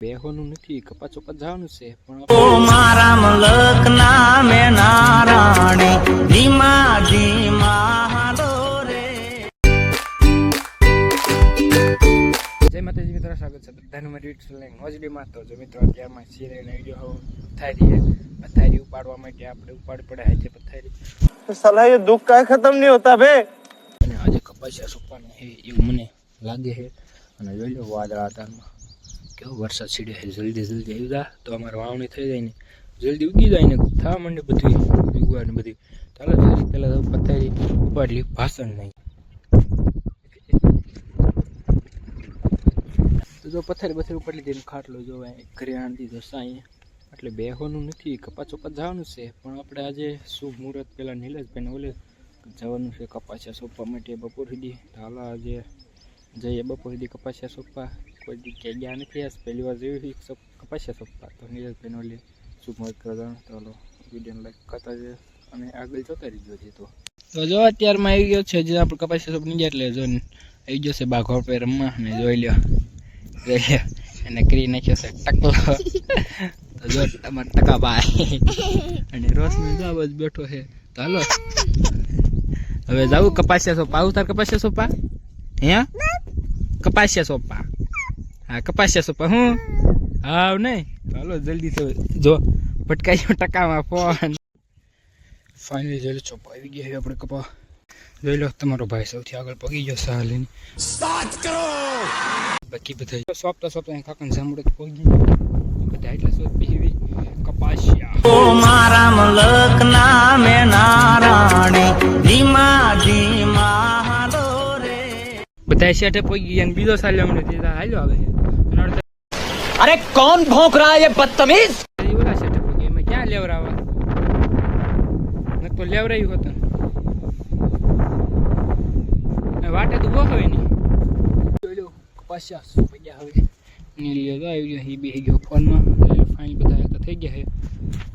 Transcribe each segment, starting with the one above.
બેહવાનું નથી કપાસ કપાસ જવાનું છે પણ મારા મલક ના નારાણી ધીમા ધીમા છે બધાનું મારી યુટ્યુબ ચેનલ નોજડીમાં તો જો મિત્રો અત્યારમાં સિરિયલનો વીડિયો હવે પથારી ઉપાડવા માટે આપણે ઉપાડ પડે છે પથારી. સલાહ એ દુઃખ કાંઈ ખતમ નહીં હોતા બે અને આજે કપાસિયા સુપાનું એવું મને લાગે છે. અને જોઈ લો વાદળા કેવો વરસાદ સીડે જલ્દી જલ્દી આવી જાય તો અમારે વાવણી થઈ જાય ને. જલ્દી ઉગી જાય ને, થવા માંડે બધું ઉગવાની બધી ચાલો જલ્દી પહેલાં પથારી ઉપાડલી, ભાષણ નહીં. તો જો પથારી પથારી ઉપાડી દઈને ખાટલો જો અહીં ઘરે દીધો સાંઈ. એટલે બેહવાનું નથી કપા ચોપા જવાનું છે. પણ આપણે આજે શુભ મુહૂર્ત પહેલાં નીલેશભાઈને ઓલે જવાનું છે કપાસ સોંપવા માટે બપોર સુધી. તો આજે જઈએ બપોર સુધી કપાસિયા સોંપવા, કોઈ જગ્યાએ ગયા નથી, આજ પહેલી વાર જોયું સોપ- કપાસિયા સોંપવા. તો નીરજભાઈને ઓલી શુભ મુહૂર્ત કરવા જવાનું તો વિડીયોને લાઈક કરતા છે અને આગળ જોતા રહીજો છે તો. તો જો અત્યારમાં આવી ગયો છે, જે આપણે કપાસિયા સોંપની ગયા એટલે જો ને આવી ગયો છે બાઘો પે રમવા અને જોઈ લ્યો. જોઈ લ્યો. એને કરી નાખ્યો છે ટકલો. તો જો તમારે ટકા ભાઈ. અને રોશની જો જ બેઠો છે. તો હાલો. હવે જાવું કપાસિયા સોપા આવું તાર કપાસિયા સોપા હે? કપાસિયા સોપા હા કપાસિયા સોપા હું? હાવ નહીં? ચાલો જલ્દી તો જો ભટકાઈ ટકામાં ફોન. ફાઇનલી જોઈ લો ચોપા આવી ગયા આપણે કપા. જોઈ લો તમારો ભાઈ સૌથી આગળ પગી ગયો સહ લઈને. બાકી બધા સોપતા સોપતા કાકાને સાંભળે પગી બધા એટલે સોપ બેહી કપાસિયા. મારા મલક अरे कौन भोंक रहा है ये बदतमीज? क्या ले रहा तो ले रही हो तुम वाटे तो वो नहीं। चलो पश्चात सो गया। हो भी है जो फ़ोन में फाइन बताया तो गया है।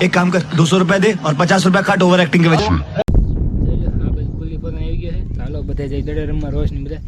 एक काम कर दो सौ रुपए दे और पचास रुपए काट ओवर एक्टिंग के वजह જોઈ લો, આ બધી કુલી પોતાને આવી ગયા છે ચાલો બધા જઈ દડરમાં રોશ ને બધા